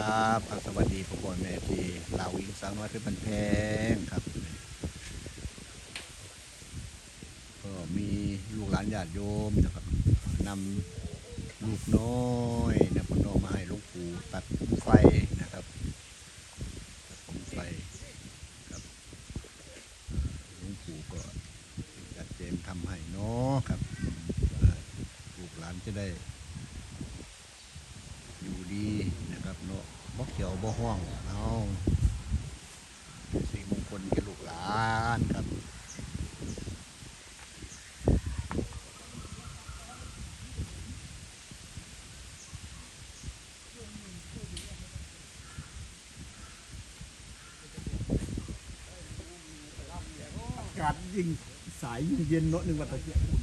ครับสวัสดีพ่อพ่อแม่ที่ลาวอิงสาวน้อยเพชรบันแพงครับก็มีลูกหลานญาติโยมนะครับนำลูกน้องนะพ่อน้องมาให้หลูกปู่ตัดผมไฟนะครับตัดผมไฟครับหลวงปู่ก็จัดเจมทำให้เนาะครับอ่าลูกหลานจะได้ อยู่ดี นะครับเนาะบ่เขียวบ่ห้องเอาสิ่มงคลแก่ลูกหลานครับอากาศยิ่งสายยิ่งเย็นเนาะนึงว่าตะเกียบอุ่น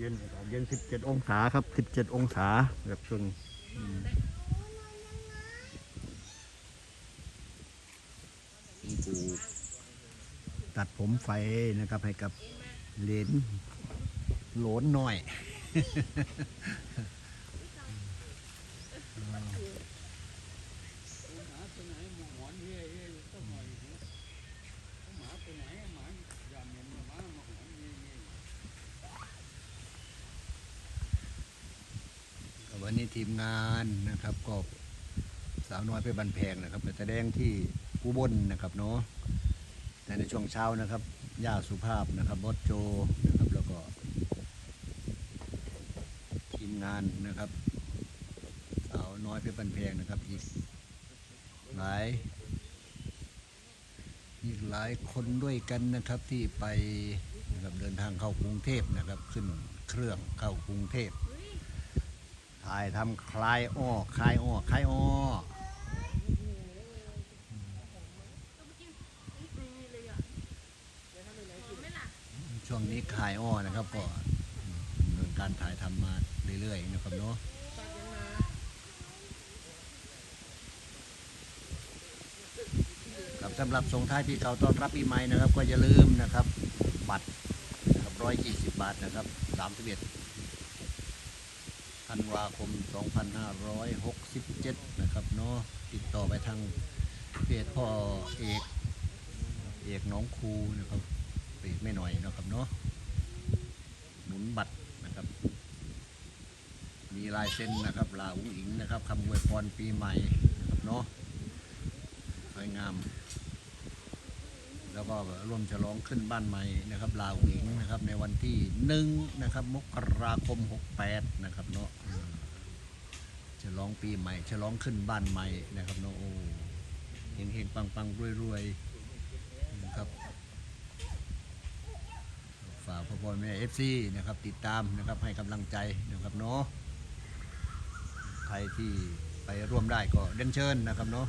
เย็นอากาศเย็น17องศาครับสิบเจ็ดองศาแบบช่วงอืมหลวงปู่ตัดผมไฟนะครับให้กับเลนโหลนหน่อย วันนี้ทีมงานนะครับก็สาวน้อยเพชรบันแพงนะครับไปแสดงที่ผู้บนนะครับเนาะแต่ในช่วงเช้านะครับย่าสุภาพนะครับบอสโจนะครับแล้วก็ ทีมงานนะครับสาวน้อยเพชรบันแพงนะครับอีกหลายอีกหลายคนด้วยกันนะครับที่ไปนะครับเดินทางเข้ากรุงเทพนะครับ ขึ้นเครื่องเข้ากรุงเทพ ถ่ายทำคลายอ้อคลายอ้อคลายอ้อช่วงนี้คลายอ้อนะครับก็ดำเนินการถ่ายทำมาเรื่อยๆนะครับเนาะครับสำหรับส่งท้ายปีเก่าต้อนรับปีใหม่นะครับ ก็อย่าลืมนะครับ บัตรนะครับร้อยยี่สิบบาทนะครับสามสิบเอ็ด ธันวาคม 2567 นะครับเนาะติดต่อไปทางเพจพ่อเอกเอกน้องครูนะครับเพจไม่หน่อยนะครับเนาะหนุนบัตรนะครับ มีลายเซ็นนะครับลาอุ้งอิงนะครับคำอวยพรปีใหม่นะครับเนาะไปวยงาม แล้วก็ร่วมฉลองขึ้นบ้านใหม่นะครับลาวหญิงนะครับในวันที่หนึ่งนะครับมกราคมหกแปดนะครับเนาะฉลองปีใหม่ฉลองขึ้นบ้านใหม่นะครับเนาะโอ้เฮงเฮงปังปังรวยรวยๆนะครับฝากพ่อพ่อแม่เอฟซีนะครับติดตามนะครับให้กำลังใจนะครับเนาะใครที่ไปร่วมได้ก็เดินเชิญนะครับเนาะ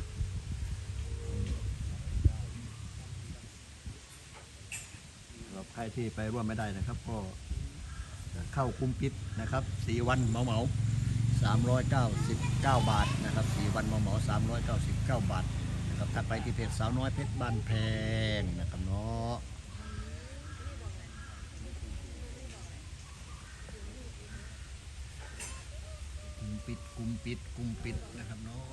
สำห รับใครที่ไปร่วมไม่ได้นะครับ ก็เข้าคุ้มปิดนะครับสี่วันเหมาเหมาสามร้อยเก้าสิบเก้าบาทนะครับสี่วันเหมาเหมาสามร้อยเก้าสิบเก้าบาทนะครับทักไปที่เพจสาวน้อยเพชรบ้านแพงนะครับเนาะกุมปิดกุมปิดกุมปิดนะครับเนาะ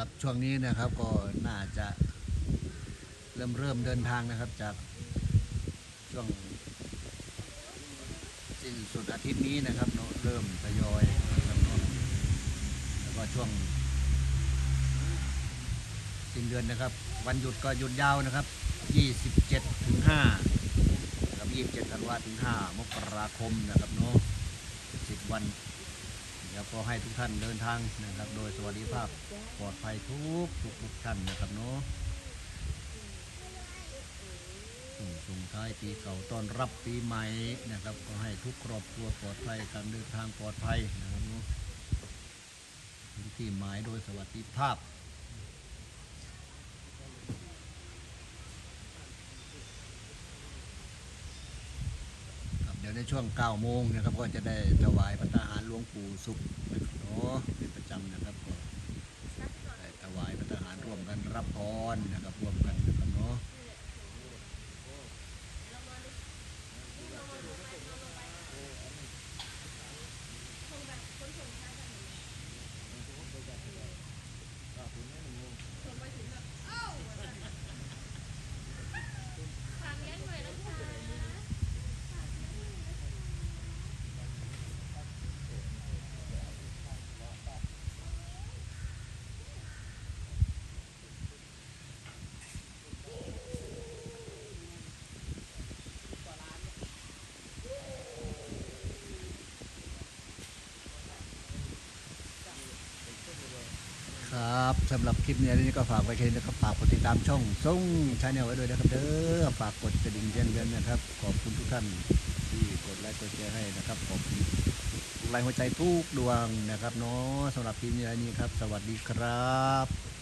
หรับช่วงนี้นะครับก็น่าจะเริ่มเริ่มเดินทางนะครับจากช่วงสิ้นสุดอาทิตย์นี้นะครับเริ่มทยอยนะครับแล้วก็ช่วงสิ้นเดือนนะครับ วันหยุดก็หยุดยาวนะครับ 27ถึง5นะครับ27ธันวาถึง 5 มกราคมนะครับเนาะ10 วัน แล้วก็ให้ทุกท่านเดินทางนะครับ โดยสวัสดิภาพปลอดภัยทุกทุกทุกท่านนะครับเนาะส่งท้ายปีเก่าต้อนรับปีใหม่นะครับ ก็ให้ทุกครอบครัวปลอดภัยการเดินทางปลอดภัยนะครับเนาะที่หมายโดยสวัสดิภาพ ครับเดี๋ยว ในช่วง9โมงนะครับก็จะได้ถวายพระทหารหลวงปู่สุขนะครับเนาะเป็นประจำนะครับก็ได้ถวายพระทหารร่วมกันรับพรนะครับร่วมกันนะครับเนาะครับ สำหรับคลิปนี้นี่ก็ฝากไว้แค่นี้นะครับฝากกดติดตามช่องส่งชาแนลไว้ด้วยนะครับเด้อฝากกดกระดิ่งแจ้งเตือนนะครับ ขอบคุณทุกท่านที่กดไลค์กดแชร์ให้นะครับขอบคุณไลค์หัวใจทุกดวงนะครับเนาะสำหรับคลิปนี้นี้ครับ สวัสดีครับ